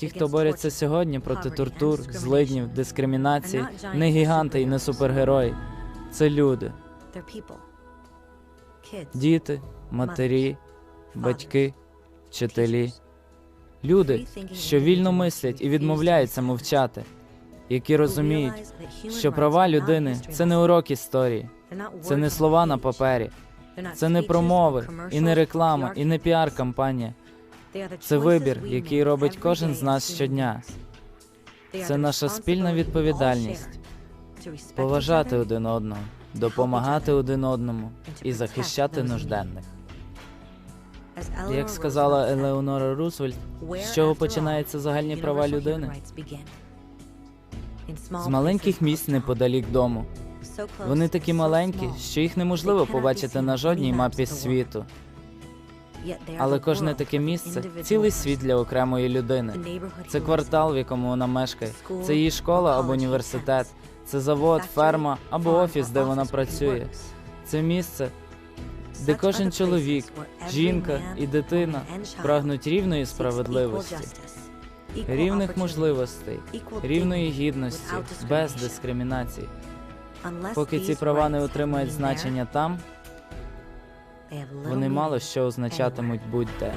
Ті, хто борються сьогодні проти тортур, злиднів, дискримінації, не гіганти і не супергерої. Це люди, діти, матері, батьки, вчителі, люди, що вільно мислять і відмовляються мовчати, які розуміють, що права людини це не урок історії, це не слова на папері, це не промови, і не реклама, і не піар-кампанія. Це вибір, який робить кожен з нас щодня. Це наша спільна відповідальність поважати один одного, допомагати один одному і захищати нужденних. Як сказала Елеонора Рузвельт, з чого починаються загальні права людини? З маленьких місць неподалік дому. Вони такі маленькі, що їх неможливо побачити на жодній мапі світу. Але кожне таке місце цілий світ для окремої людини. Це квартал, в якому вона мешкає. Це її школа або університет. Це завод, ферма або офіс, де вона працює. Це місце, де кожен чоловік, жінка і дитина прагнуть рівної справедливості, рівних можливостей, рівної гідності, без дискримінації. Поки ці права не отримають значення там, вони мало що означатимуть будь-де.